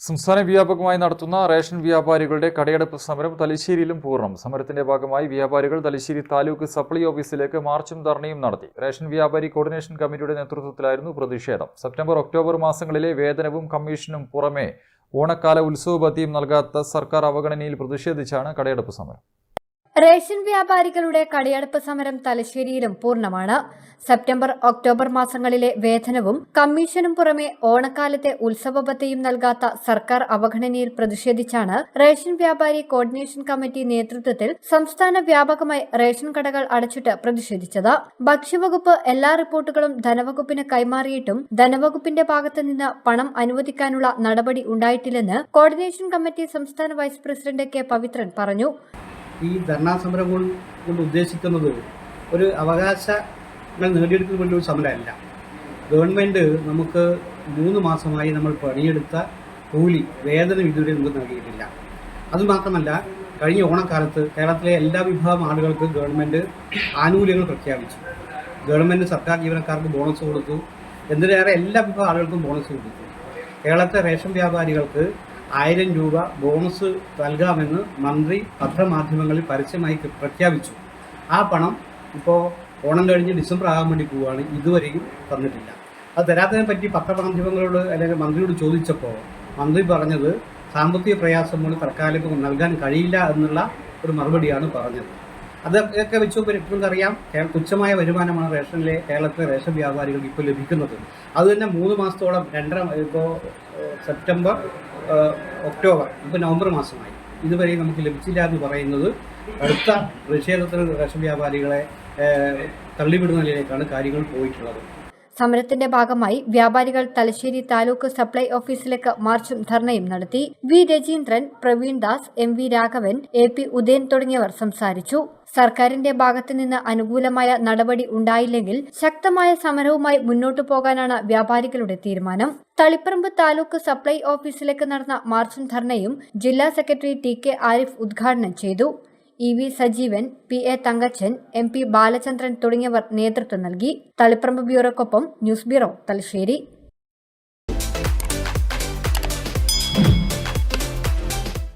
സംസ്ഥാന വ്യാപകമായി നടത്തുന്ന റേഷൻ വ്യാപാരികളുടെ കടയടപ്പ് സമരം തലശ്ശേരിയിലും പൂർണം. സമരത്തിന്റെ ഭാഗമായി വ്യാപാരികൾ തലശ്ശേരി താലൂക്ക് സപ്ലൈ ഓഫീസിലേക്ക് മാർച്ചും ധർണയും നടത്തി. റേഷൻ വ്യാപാരി കോർഡിനേഷൻ കമ്മിറ്റിയുടെ നേതൃത്വത്തിലായിരുന്നു പ്രതിഷേധം. സെപ്റ്റംബർ ഒക്ടോബർ മാസങ്ങളിലെ വേതനവും കമ്മീഷനും പുറമെ ഓണക്കാല ഉത്സവ നൽകാത്ത സർക്കാർ അവഗണനയിൽ പ്രതിഷേധിച്ചാണ് കടയടപ്പ് സമരം. റേഷൻ വ്യാപാരികളുടെ കടയടപ്പ് സമരം തലശ്ശേരിയിലും പൂർണമാണ്. സെപ്റ്റംബർ ഒക്ടോബർ മാസങ്ങളിലെ വേതനവും കമ്മീഷനും പുറമെ ഓണക്കാലത്തെ ഉത്സവബത്തയും നൽകാത്ത സർക്കാർ അവഗണനയിൽ പ്രതിഷേധിച്ചാണ് റേഷൻ വ്യാപാരി കോർഡിനേഷൻ കമ്മിറ്റി നേതൃത്വത്തിൽ സംസ്ഥാന വ്യാപകമായി റേഷൻ കടകൾ അടച്ചിട്ട് പ്രതിഷേധിച്ചത്. ഭക്ഷ്യവകുപ്പ് എല്ലാ റിപ്പോർട്ടുകളും ധനവകുപ്പിന് കൈമാറിയിട്ടും ധനവകുപ്പിന്റെ ഭാഗത്ത് നിന്ന് പണം അനുവദിക്കാനുള്ള നടപടി ഉണ്ടായിട്ടില്ലെന്ന് കോർഡിനേഷൻ കമ്മിറ്റി സംസ്ഥാന വൈസ് പ്രസിഡന്റ് കെ പവിത്രൻ പറഞ്ഞു. ഈ ധർണാ സമരം കൊണ്ട് ഉദ്ദേശിക്കുന്നത് ഒരു അവകാശങ്ങൾ നേടിയെടുക്കുന്ന വേണ്ടി ഒരു സമരമല്ല. ഗവൺമെന്റ് നമുക്ക് മൂന്ന് മാസമായി നമ്മൾ പണിയെടുത്ത കൂലി വേതനം ഇതുവരെ നമുക്ക് നൽകിയിട്ടില്ല. അതുമാത്രമല്ല കഴിഞ്ഞ ഓണക്കാലത്ത് കേരളത്തിലെ എല്ലാ വിഭാഗം ആളുകൾക്ക് ഗവൺമെന്റ് ആനുകൂല്യങ്ങൾ പ്രഖ്യാപിച്ചു. ഗവൺമെന്റ് സർക്കാർ ജീവനക്കാർക്ക് ബോണസ് കൊടുത്തു. എന്തിനേറെ എല്ലാ വിഭാഗം ആളുകൾക്കും ബോണസ് കൊടുത്തു. കേരളത്തെ റേഷൻ വ്യാപാരികൾക്ക് ആയിരം രൂപ ബോണസ് നൽകാമെന്ന് മന്ത്രി പത്രമാധ്യമങ്ങളിൽ പരസ്യമായി പ്രഖ്യാപിച്ചു. ആ പണം ഇപ്പോൾ ഓണം കഴിഞ്ഞ് ഡിസംബർ ആകാൻ വേണ്ടി പോവുകയാണ്. ഇതുവരെയും തന്നിട്ടില്ല. അത് തരാത്തതിനെ പറ്റി പത്രമാധ്യമങ്ങളോട് അല്ലെങ്കിൽ മന്ത്രിയോട് ചോദിച്ചപ്പോൾ മന്ത്രി പറഞ്ഞത് സാമ്പത്തിക പ്രയാസം മൂലം തൽക്കാലം നൽകാൻ കഴിയില്ല എന്നുള്ള ഒരു മറുപടിയാണ് പറഞ്ഞത്. അതൊക്കെ വെച്ച് നോക്കുമ്പോൾ കേ- തുച്ഛമായ വരുമാനമാണ് റേഷനിലെ കേരളത്തിലെ റേഷൻ വ്യാപാരികൾക്ക് ഇപ്പോൾ ലഭിക്കുന്നത്. അതുതന്നെ മൂന്ന് മാസത്തോളം രണ്ടര ഇപ്പോൾ സെപ്റ്റംബർ ഒക്ടോബർ ഇപ്പോൾ നവംബർ മാസമായി. ഇതുവരെ നമുക്ക് ലഭിച്ചില്ല എന്ന് പറയുന്നത് അടുത്ത പ്രതിഷേധത്തിന് റേഷൻ വ്യാപാരികളെ തള്ളിവിടുന്ന നിലയിലേക്കാണ് കാര്യങ്ങൾ പോയിട്ടുള്ളത്. സമരത്തിന്റെ ഭാഗമായി വ്യാപാരികൾ തലശ്ശേരി താലൂക്ക് സപ്ലൈ ഓഫീസിലേക്ക് മാർച്ചും ധർണയും നടത്തി. V Rajeendran Praveen Das M V Raghavan A P Udayan തുടങ്ങിയവർ സംസാരിച്ചു. സർക്കാരിന്റെ ഭാഗത്തു നിന്ന് അനുകൂലമായ നടപടി ഉണ്ടായില്ലെങ്കിൽ ശക്തമായ സമരവുമായി മുന്നോട്ടു പോകാനാണ് വ്യാപാരികളുടെ തീരുമാനം. തളിപ്പറമ്പ് താലൂക്ക് സപ്ലൈ ഓഫീസിലേക്ക് നടന്ന മാർച്ചും ധർണയും ജില്ലാ സെക്രട്ടറി ടി കെ ആരിഫ് ഉദ്ഘാടനം ചെയ്തു. E V Sajeevan P A Thankachan M P Balachandran തുടങ്ങിയവർ നേതൃത്വം നൽകി. തളിപ്പറമ്പ് ബ്യൂറോക്കൊപ്പം ന്യൂസ് ബ്യൂറോ തലശ്ശേരി.